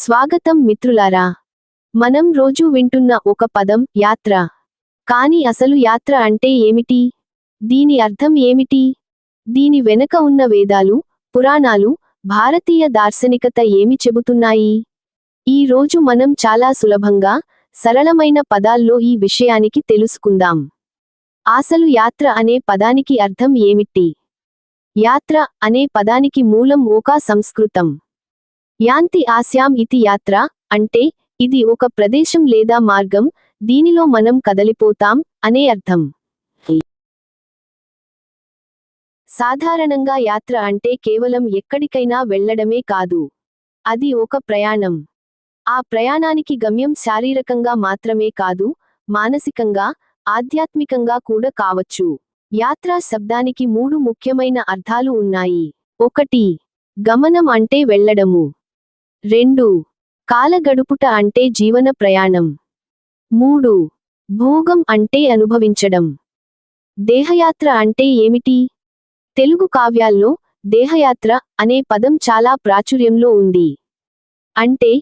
స్వాగతం మిత్రులారా. మనం రోజూ వింటున్న ఒక పదం యాత్ర. కాని అసలు యాత్ర అంటే ఏమిటి? దీని అర్థం ఏమిటి? దీని వెనక ఉన్న వేదాలు పురాణాలు భారతీయ దార్శనికత ఏమి చెబుతున్నాయి? ఈ రోజు మనం చాలా సులభంగా సరళమైన పదాల్లో ఈ విషయానికి తెలుసుకుందాం. అసలు యాత్ర అనే పదానికి అర్థం ఏమిటి? యాత్ర అనే పదానికి మూలం ఓకా సంస్కృతం. యాంతి ఆస్యాం ఇతి యాత్ర అంటే ఇది ఒక ప్రదేశం లేదా మార్గం దీనిలో మనం కదలిపోతాం అనే అర్థం. సాధారణంగా యాత్ర అంటే కేవలం ఎక్కడికైనా వెళ్ళడమే కాదు. అది ఒక ప్రయాణం. ఆ ప్రయాణానికి గమ్యం శారీరకంగా మాత్రమే కాదు మానసికంగా ఆధ్యాత్మికంగా కూడా కావచ్చు. యాత్రా శబ్దానికి మూడు ముఖ్యమైన అర్థాలు ఉన్నాయి. ఒకటి గమనం అంటే వెళ్ళడము. రెండు. కాలగడుపుట అంటే జీవన ప్రయాణం. మూడు. భోగం అంటే అనుభవించడం. దేహయాత్ర అంటే ఏమిటి? తెలుగు కావ్యాల్లో దేహయాత్ర అనే పదం చాలా ప్రాచుర్యంలో ఉంది. అంటే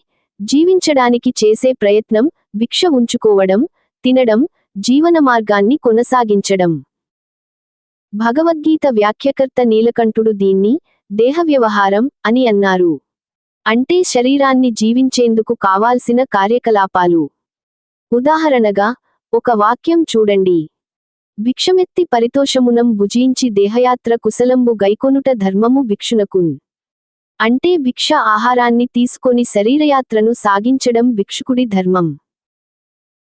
జీవించడానికి చేసే ప్రయత్నం భిక్ష ఉంచుకోవడం తినడం జీవన మార్గాన్ని కొనసాగించడం. భగవద్గీత వ్యాఖ్యకర్త నీలకంఠుడు దీన్ని దేహ వ్యవహారం అని అన్నారు. అంటే శరీరాన్ని జీవించేందుకు కావాల్సిన కార్యకలాపాలు. ఉదాహరణగా ఒక వాక్యం చూడండి. భిక్షమెత్తి పరితోషమునం భుజించి దేహయాత్ర కుశలంబు గైకొనుట ధర్మము భిక్షునకున్. అంటే భిక్ష ఆహారాన్ని తీసుకొని శరీరయాత్రను సాగించడం భిక్షుకుడి ధర్మం.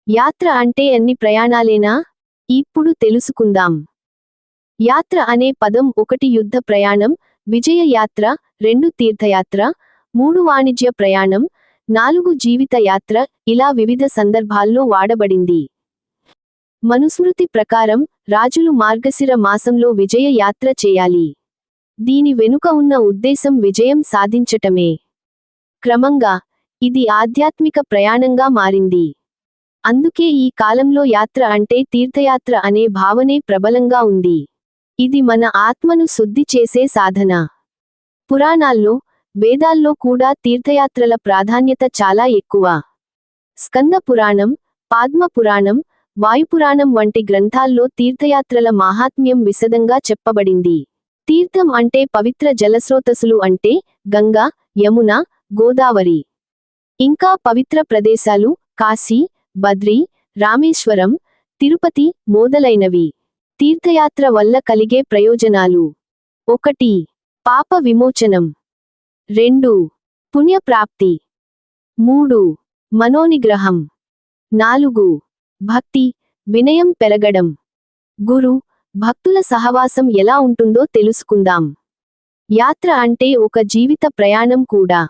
యాత్ర అంటే అన్ని ప్రయాణాలేనా? ఇప్పుడు తెలుసుకుందాం. యాత్ర అనే పదం ఒకటి యుద్ధ ప్రయాణం విజయ యాత్ర రెండు తీర్థయాత్ర మూడు వాణిజ్య ప్రయాణం నాలుగు జీవిత యాత్ర ఇలా వివిధ సందర్భాల్లో వాడబడింది. మనుస్మృతి ప్రకారం రాజులు మార్గశిర మాసంలో విజయ యాత్ర చేయాలి. దీని వెనుక ఉన్న ఉద్దేశం విజయం సాధించటమే. క్రమంగా ఇది ఆధ్యాత్మిక ప్రయాణంగా మారింది. అందుకే ఈ కాలంలో యాత్ర అంటే తీర్థయాత్ర అనే భావనే ప్రబలంగా ఉంది. ఇది మన ఆత్మను శుద్ధి చేసే సాధన. పురాణాల్లో వేదాల్లో కూడా తీర్థయాత్రల ప్రాధాన్యత చాలా ఎక్కువ. స్కంద పురాణం పాద్మ పురాణం వాయుపురాణం వంటి గ్రంథాల్లో తీర్థయాత్రల మాహాత్మ్యం విశదంగా చెప్పబడింది. తీర్థం అంటే పవిత్ర జలస్రోతసులు అంటే గంగా యమున గోదావరి. ఇంకా పవిత్ర ప్రదేశాలు కాశీ బద్రి రామేశ్వరం తిరుపతి మొదలైనవి. తీర్థయాత్ర వల్ల కలిగే ప్రయోజనాలు. ఒకటి పాప విమోచనం. రెండు. పుణ్యప్రాప్తి. మూడు. మనోనిగ్రహం. నాలుగు. భక్తి వినయం పెరగడం. గురు భక్తుల సహవాసం ఎలా ఉంటుందో తెలుసుకుందాం. యాత్ర అంటే ఒక జీవిత ప్రయాణం కూడా.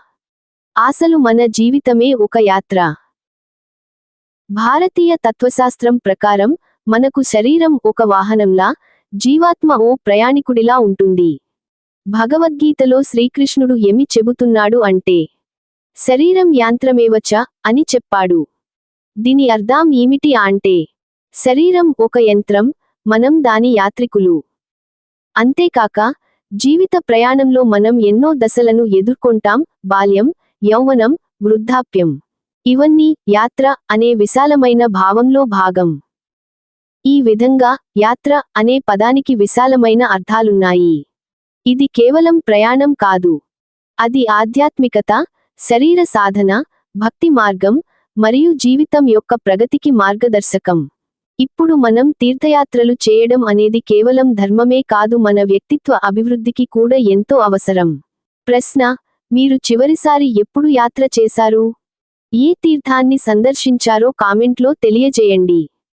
అసలు మన జీవితమే ఒక యాత్ర. భారతీయ తత్వశాస్త్రం ప్రకారం మనకు శరీరం ఒక వాహనంలా జీవాత్మ ఓ ప్రయాణికుడిలా ఉంటుంది. భగవద్గీతలో శ్రీకృష్ణుడు ఏమి చెబుతున్నాడు అంటే శరీరం యాంత్రమేవచ అని చెప్పాడు. దీని అర్థం ఏమిటి అంటే శరీరం ఒక యంత్రం మనం దాని యాత్రికులు. అంతేకాక జీవిత ప్రయాణంలో మనం ఎన్నో దశలను ఎదుర్కొంటాం బాల్యం యౌవనం వృద్ధాప్యం. ఇవన్నీ యాత్ర అనే విశాలమైన భావంలో భాగం. ఈ విధంగా యాత్ర అనే పదానికి విశాలమైన అర్థాలున్నాయి. ఇది కేవలం ప్రయాణం కాదు. అది ఆధ్యాత్మికత శరీర సాధన భక్తి మార్గం మరియు జీవితం యొక్క ప్రగతికి మార్గదర్శకం. ఇప్పుడు మనం తీర్థయాత్రలు చేయడం అనేది కేవలం ధర్మమే కాదు మన వ్యక్తిత్వ అభివృద్ధికి కూడా ఎంతో అవసరం. ప్రశ్న మీరు చివరిసారి ఎప్పుడు యాత్ర చేశారు? ఏ తీర్థాన్ని సందర్శించారో కామెంట్లో తెలియజేయండి.